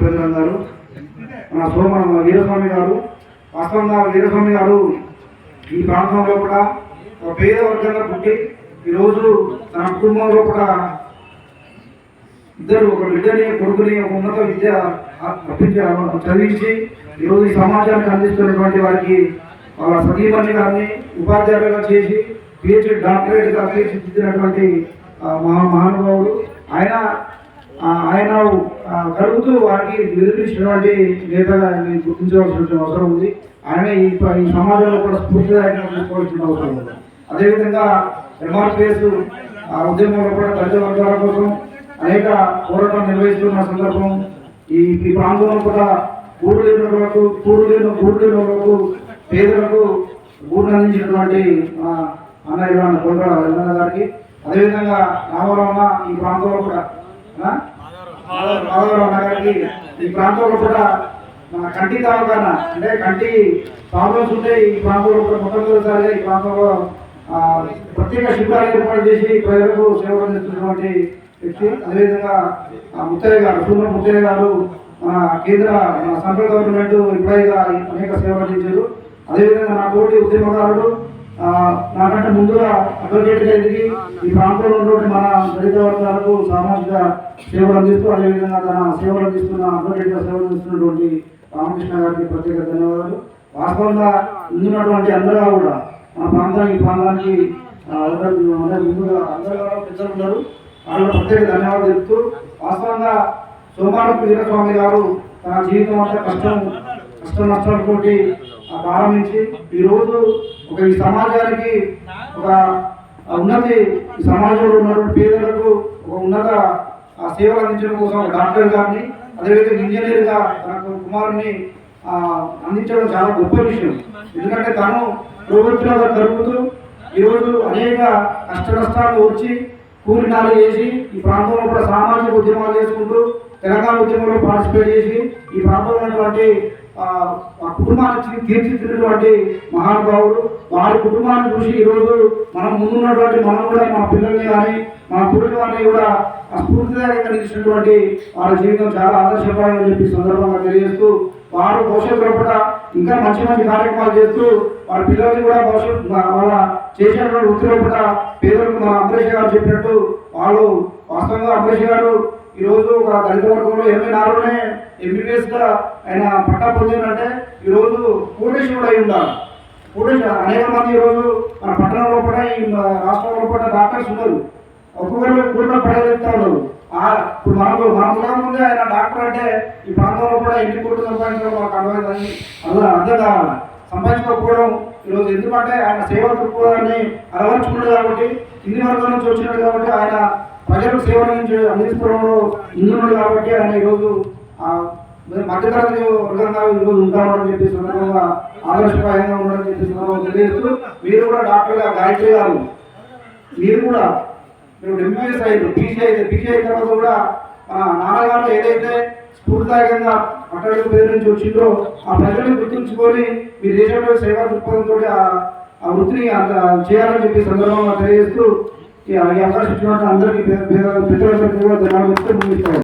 ఉపేంద్రన్ గారు మన సోమ వీరస్వామి గారు వాస్తవంగా వీరస్వామి గారు ఈ ప్రాంతంలో కూడా ఒక పేద వర్గంగా పుట్టి ఈరోజు తన కుటుంబంలో కూడా ఇద్దరు ఒక బిడ్డని కొడుకుని ఒక ఉన్నత విద్య అప్పించి చదివించి ఈరోజు ఈ సమాజానికి అందిస్తున్నటువంటి వారికి వాళ్ళ సతీమణి గారిని ఉపాధ్యాయులుగా చేసి పిహెచ్డి డాక్టరేట్గా తీర్చిదిద్దినటువంటి మహా మహానుభావుడు. ఆయన ఆయన కలుగుతూ వారికి నిరూపించినటువంటి నేతగా గుర్తించవలసిన అవసరం ఉంది. ఆయన ఈ సమాజంలో కూడా స్ఫూర్తిదాయకంగా తీసుకోవాల్సిన అవసరం ఉంది. అదేవిధంగా ఎంఆర్పిఎస్ ఉద్యమంలో కూడా దళిత వర్గాల కోసం అనేక పోరాటం నిర్వహిస్తున్న సందర్భం ఈ ఈ ప్రాంతంలో కూడా గూడు లేని వరకు కూడు లేని గూడు లేని వరకు పేదలకు గూడు అందించినటువంటి అన్నయ్య గారు కొండ గారికి. అదేవిధంగా రామరామ ఈ ప్రాంతంలో కూడా మాధవరావు అన్న ఈ ప్రాంతంలో కూడా మన కంటి తాలూకాన అంటే కంటి ప్రాబ్లమ్స్ ఉంటే ఈ ప్రాంతంలో కూడా మొట్టమొదటిసారిగా ఈ ప్రాంతంలో ప్రత్యేక శిబిరాలు ఏర్పాటు చేసి ప్రజలకు సేవలు అందిస్తున్నటువంటి వ్యక్తి. అదేవిధంగా ముత్తయ్య గారు సూర్య ముత్తయ్య గారు మన కేంద్ర మన సెంట్రల్ గవర్నమెంట్ ఎంప్లాయీగా అనేక సేవలు అందించారు. అదేవిధంగా నా తోటి ఉద్యమకారుడు నాకంటే ముందుగా అడ్వకేట్గా జరిగి ఈ ప్రాంతంలో ఉన్నటువంటి మన దళిత వర్గాలకు సామాజిక సేవలు అందిస్తూ అదేవిధంగా తన సేవలు అందిస్తున్న అడ్వకేట్గా సేవలు అందిస్తున్నటువంటి రామకృష్ణ గారికి ప్రత్యేక ధన్యవాదాలు. వాస్తవంగా ఉన్నటువంటి అందరూ కూడా మన ప్రాంతానికి ప్రాంతానికి అందరూ ముందుగా అందరూ కూడా పెద్దలు ఉన్నారు. వాళ్ళకు ప్రత్యేక ధన్యవాదాలు చెప్తూ వాస్తవంగా సోమవారం వీరస్వామి గారు తన జీవితం అంతా కష్టం కష్ట నష్టాలు ఆ, ప్రారంభించి ఈరోజు ఒక ఈ సమాజానికి ఒక ఉన్నతి సమాజంలో ఉన్నటువంటి పేదలకు ఒక ఉన్నత ఆ, సేవలు అందించడం కోసం డాక్టర్ గారిని అదేవిధంగా ఇంజనీర్గా తన కుమారుని అందించడం చాలా గొప్ప విషయం. ఎందుకంటే తను ప్రభుత్వంలో జరుగుతూ ఈరోజు అనేక కష్ట నష్టాలు వచ్చి కూలినాలు చేసి ఈ ప్రాంతంలో కూడా సామాజిక ఉద్యమాలు చేసుకుంటూ తెలంగాణ ఉద్యమంలో పార్టిసిపేట్ చేసి ఈ ప్రాంతంలో ఉన్నటువంటి మా కుటుంబాన్ని తీ- తీర్చిదిద్దినటువంటి మహానుభావుడు వారి కుటుంబాన్ని చూసి ఈరోజు మనం ముందున్నటువంటి మనం కూడా మన పిల్లల్ని కానీ మన పురుటి వారిని కూడా స్ఫూర్తిదాయకంగా నిలిచినటువంటి వారి జీవితం చాలా ఆదర్శప్రాయం చెప్పి సందర్భంగా తెలియజేస్తూ వారు భవిష్యత్తులో కూడా ఇంకా మంచి మంచి కార్యక్రమాలు చేస్తూ వారి పిల్లల్ని కూడా భవిష్యత్తు వాళ్ళ చేసినటువంటి వృత్తి లోపల పేదలకు మన అంబరీష్ గారు చెప్పినట్టు వాళ్ళు వాస్తవంగా అంబరీష్ గారు ఈరోజు ఒక దళిత వర్గంలో ఎనభై నాలుగునే ఎంబీబీఎస్ ఆయన పట్టా పొందిందంటే ఈరోజు రోజు కోటేశ్వరుడు అయి ఉండాలి కోటేశ్వర అనేక మంది ఈ రోజు మన పట్టణంలో కూడా ఈ రాష్ట్రంలో కూడా డాక్టర్స్ ఉన్నారు. ఒక్కొక్కరు కూడా పడగలుగుతా ఉన్నారు. ఇప్పుడు మనకు మన కూడా ముందే ఆయన డాక్టర్ అంటే ఈ ప్రాంతంలో కూడా ఎన్ని కోట్లు సంపాదించడం మాకు అర్థమైందని అందులో అర్థం కావాలి. సంపాదించకపోవడం ఈరోజు ఎందుకంటే ఆయన సేవా దృక్పథాన్ని అలవరుచుకున్నాడు కాబట్టి కింది వర్గం నుంచి వచ్చినాడు కాబట్టి ఆయన ప్రజలకు సేవ నుంచి అందించడంలో ముందున్నాడు కాబట్టి ఆయన ఈరోజు మధ్యతరగతి వర్గంగా ఉంటామని చెప్పి సందర్భంగా ఆదర్శప్రాయంగా ఉండడం చెప్పి సందర్భంగా తెలియజేస్తూ మీరు కూడా డాక్టర్ గారు గాయత్రి గారు మీరు కూడా మీరు ఎంబీబీఎస్ అయ్యారు పీసీ అయితే పీసీ అయిన తర్వాత కూడా మన నాన్నగారు ఏదైతే స్ఫూర్తిదాయకంగా పట్టణ పేరు నుంచి వచ్చిందో ఆ ప్రజలను గుర్తుంచుకొని మీరు దేశంలో సేవా దృక్పథంతో ఆ వృత్తిని అంత చేయాలని చెప్పి సందర్భంగా తెలియజేస్తూ ఈ అవకాశం అందరికీ పేద పేద- కూడా ధన్యవాదాలు